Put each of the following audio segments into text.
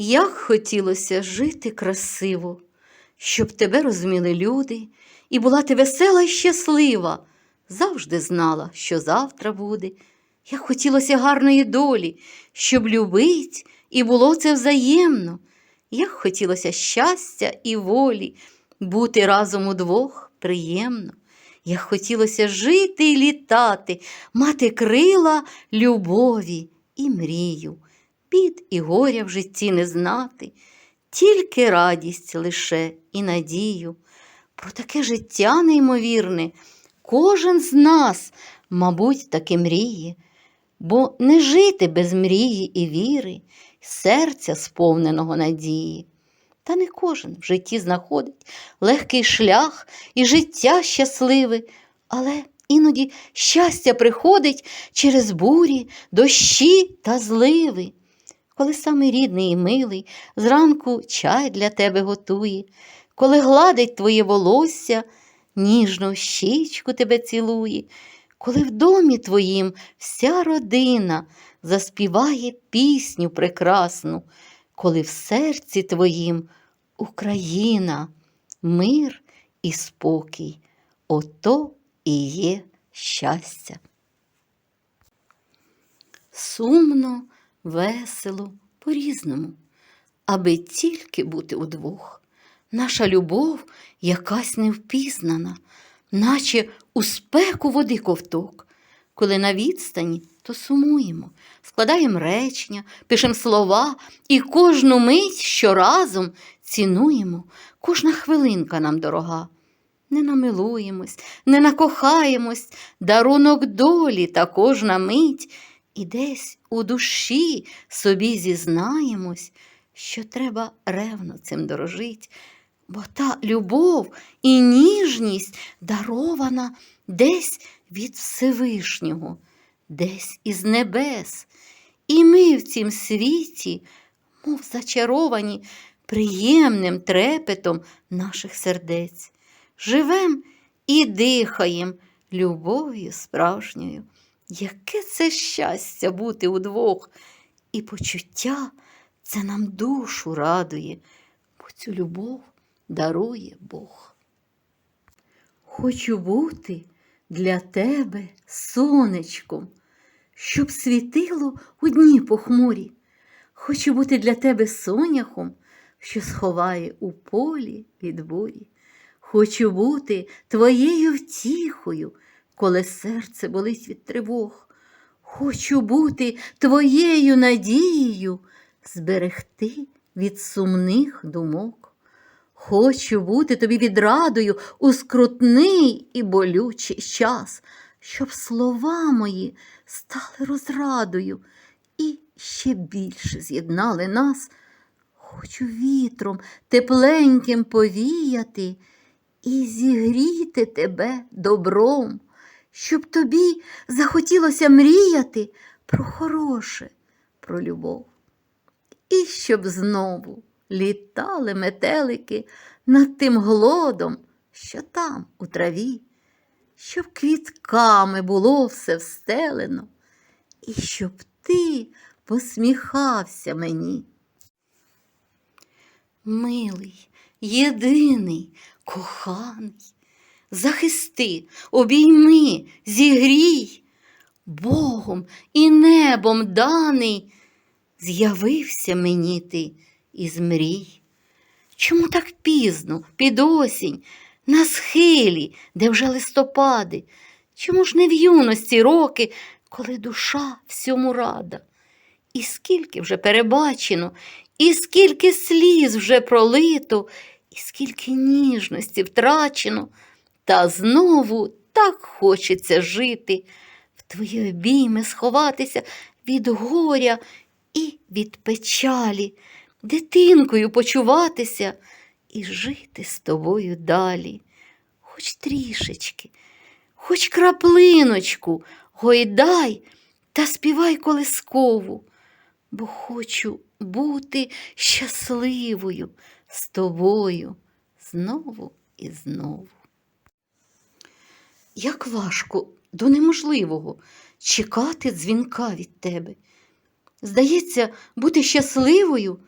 Як хотілося жити красиво, щоб тебе розуміли люди, і була ти весела і щаслива, завжди знала, що завтра буде. Як хотілося гарної долі, щоб любить, і було це взаємно. Як хотілося щастя і волі, бути разом удвох приємно. Як хотілося жити і літати, мати крила любові і мрію, бід і горя в житті не знати, тільки радість лише і надію. Про таке життя неймовірне кожен з нас, мабуть, таки мріє, бо не жити без мрії і віри, серця сповненого надії. Та не кожен в житті знаходить легкий шлях і життя щасливе, але іноді щастя приходить через бурі, дощі та зливи. Коли самий рідний і милий зранку чай для тебе готує, коли гладить твоє волосся, ніжно щічку тебе цілує, коли в домі твоїм вся родина заспіває пісню прекрасну, коли в серці твоїм Україна, мир і спокій, ото і є щастя. Сумно, весело, по-різному, аби тільки бути удвох. Наша любов якась невпізнана, наче у спеку води ковток. Коли на відстані, то сумуємо, складаємо речення, пишемо слова і кожну мить щоразом цінуємо, кожна хвилинка нам дорога. Не намилуємось, не накохаємось, дарунок долі та кожна мить, і десь у душі собі зізнаємось, що треба ревно цим дорожить, бо та любов і ніжність дарована десь від Всевишнього, десь із небес. І ми в цім світі, мов зачаровані приємним трепетом наших сердець, живем і дихаєм любов'ю справжньою. Яке це щастя бути удвох, і почуття це нам душу радує, бо цю любов дарує Бог. Хочу бути для тебе сонечком, щоб світило у дні похмурі. Хочу бути для тебе соняхом, що сховає у полі від бурі. Хочу бути твоєю втіхою, коли серце болить від тривог. Хочу бути твоєю надією, зберегти від сумних думок. Хочу бути тобі відрадою у скрутний і болючий час, щоб слова мої стали розрадою і ще більше з'єднали нас. Хочу вітром тепленьким повіяти і зігріти тебе добром, щоб тобі захотілося мріяти про хороше, про любов. І щоб знову літали метелики над тим глодом, що там у траві, щоб квітками було все встелено, і щоб ти посміхався мені. Милий, єдиний, коханий, захисти, обійми, зігрій, Богом і небом даний, з'явився мені ти із мрій. Чому так пізно, під осінь, на схилі, де вже листопади? Чому ж не в юності роки, коли душа всьому рада? І скільки вже перебачено, і скільки сліз вже пролито, і скільки ніжності втрачено, та знову так хочеться жити, в твої обійми сховатися від горя і від печалі, дитинкою почуватися і жити з тобою далі, хоч трішечки, хоч краплиночку, гойдай та співай колискову, бо хочу бути щасливою з тобою знову і знову. Як важко до неможливого чекати дзвінка від тебе. Здається, бути щасливою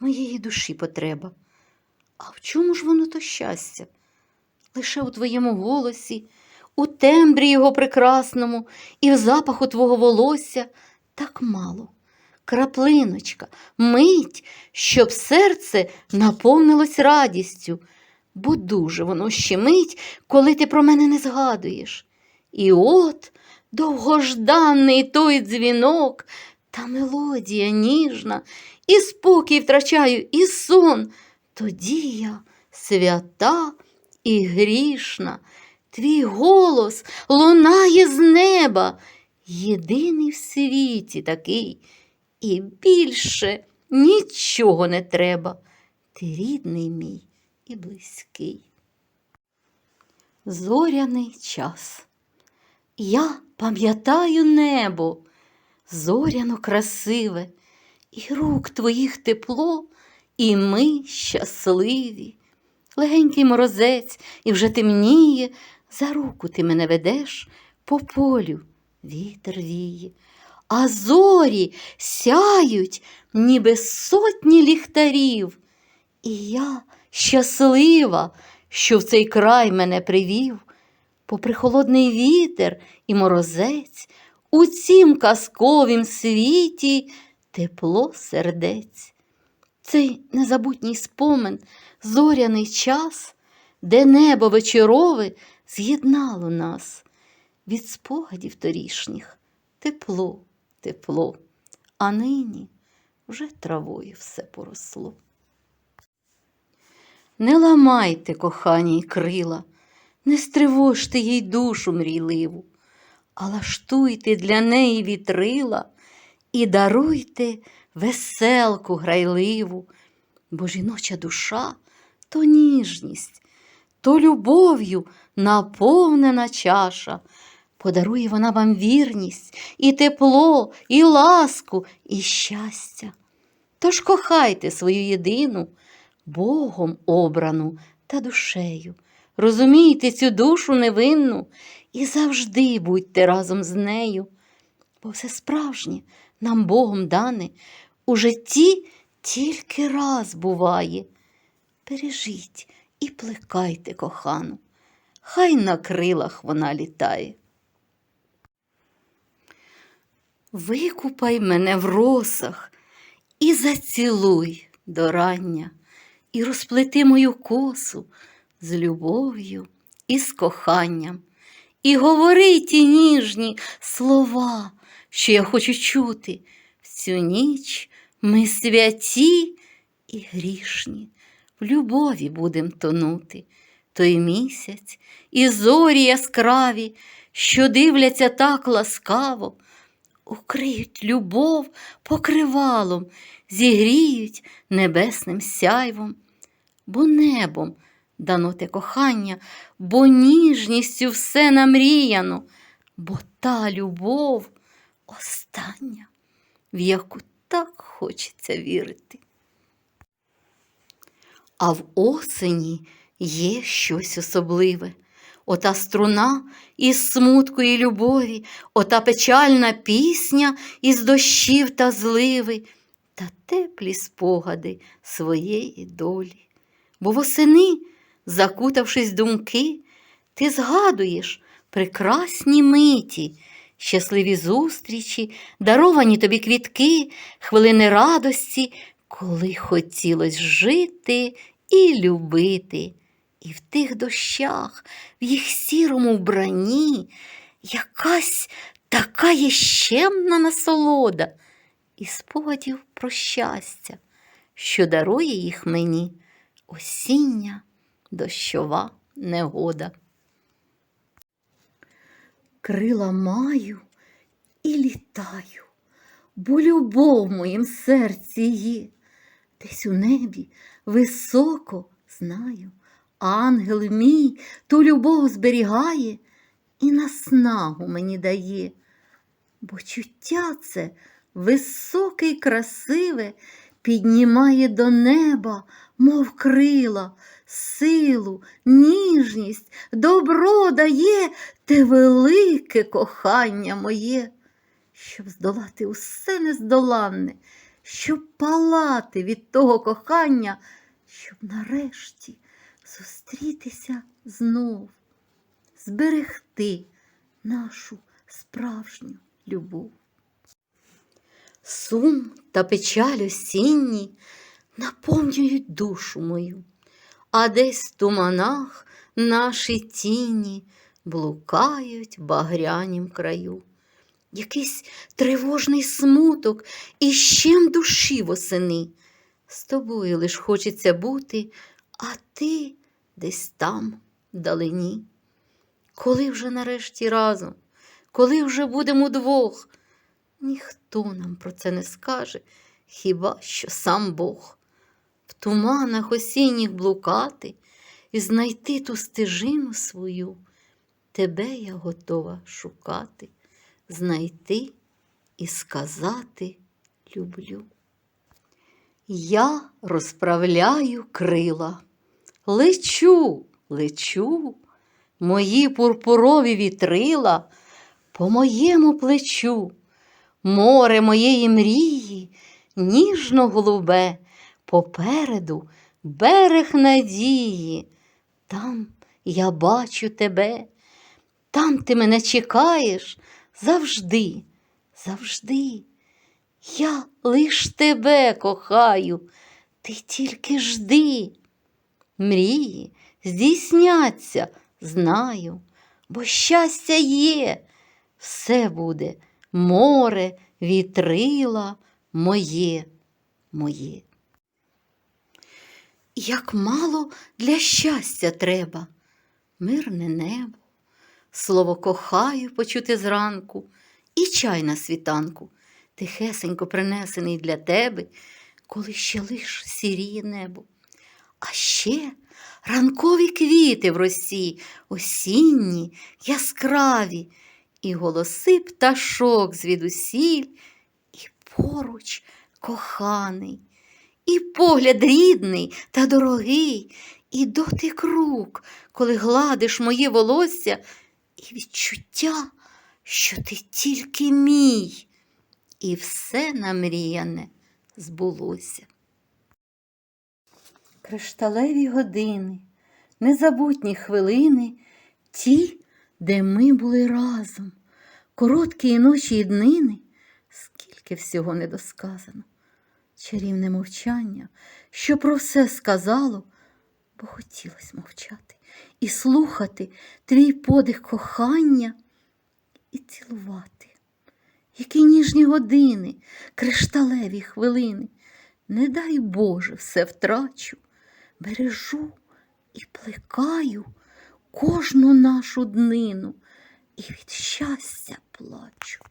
моєї душі потреба. А в чому ж воно то щастя? Лише у твоєму голосі, у тембрі його прекрасному і в запаху твого волосся так мало. Краплиночка, мить, щоб серце наповнилось радістю, бо дуже воно щемить, коли ти про мене не згадуєш. І от довгожданий той дзвінок, та мелодія ніжна, і спокій втрачаю, і сон. Тоді я свята і грішна, твій голос лунає з неба, єдиний в світі такий, і більше нічого не треба. Ти рідний мій і близький. Зоряний час. Я пам'ятаю небо, зоряно красиве, і рук твоїх тепло, і ми щасливі. Легенький морозець, і вже темніє, за руку ти мене ведеш по полю, вітер віє, а зорі сяють, ніби сотні ліхтарів. І я щаслива, що в цей край мене привів, попри холодний вітер і морозець, у цім казковім світі тепло сердець. Цей незабутній спомин, зоряний час, де небо вечорове з'єднало нас від спогадів торішніх тепло, тепло, а нині вже травою все поросло. Не ламайте, коханій, крила, не стривожте їй душу мрійливу, а лаштуйте для неї вітрила і даруйте веселку грайливу, бо жіноча душа то ніжність, то любов'ю наповнена чаша. Подарує вона вам вірність, і тепло, і ласку, і щастя. Тож кохайте свою єдину, Богом обрану та душею. Розумійте цю душу невинну і завжди будьте разом з нею, бо все справжнє нам Богом дане у житті тільки раз буває. Бережіть і плекайте кохану, хай на крилах вона літає. Викупай мене в росах і зацілуй до рання, і розплети мою косу з любов'ю і з коханням, і говори ті ніжні слова, що я хочу чути. В цю ніч ми святі і грішні, в любові будем тонути. Той місяць і зорі яскраві, що дивляться так ласкаво, укриють любов покривалом, зігріють небесним сяйвом, бо небом дано те кохання, бо ніжністю все намріяно, бо та любов остання, в яку так хочеться вірити. А в осені є щось особливе. Ота струна із смутку і любові, ота печальна пісня із дощів та зливи, та теплі спогади своєї долі. Бо восени, закутавшись думки, ти згадуєш прекрасні миті, щасливі зустрічі, даровані тобі квітки, хвилини радості, коли хотілось жити і любити. І в тих дощах, в їх сірому вбранні, якась така є щемна насолода і спогадів про щастя, що дарує їх мені осіння дощова негода. Крила маю і літаю, бо любов в моїм серці є, десь у небі високо знаю. Ангел мій ту любов зберігає і наснагу мені дає, бо чуття це високе й красиве піднімає до неба, мов крила, силу, ніжність, добро дає те велике кохання моє, щоб здолати усе нездоланне, щоб палати від того кохання, щоб нарешті зустрітися знов, зберегти нашу справжню любов. Сум та печаль осінні наповнюють душу мою, а десь в туманах наші тіні блукають в багрянім краю. Якийсь тривожний смуток і щем душі восени. З тобою лиш хочеться бути, а ти десь там вдалині. Коли вже нарешті разом, коли вже будемо удвох, ніхто нам про це не скаже, хіба що сам Бог. Туманах осінніх блукати і знайти ту стежину свою, тебе я готова шукати, знайти і сказати люблю. Я розправляю крила, лечу, лечу, мої пурпурові вітрила по моєму плечу, море моєї мрії, ніжно голубе, попереду берег надії. Там я бачу тебе, там ти мене чекаєш завжди, завжди. Я лиш тебе кохаю, ти тільки жди. Мрії здійсняться, знаю, бо щастя є, все буде море, вітрила, моє, моє. Як мало для щастя треба, мирне небо, слово кохаю почути зранку, і чай на світанку, тихесенько принесений для тебе, коли ще лиш сіріє небо. А ще ранкові квіти в росі, осінні, яскраві, і голоси пташок звідусіль, і поруч коханий, і погляд рідний та дорогий, і дотик рук, коли гладиш моє волосся, і відчуття, що ти тільки мій, і все намріяне збулося. Кришталеві години, незабутні хвилини, ті, де ми були разом, короткі ночі і днини, скільки всього недосказано, чарівне мовчання, що про все сказало, бо хотілось мовчати і слухати твій подих кохання і цілувати. Які ніжні години, кришталеві хвилини, не дай Боже, все втрачу, бережу і плекаю кожну нашу днину і від щастя плачу.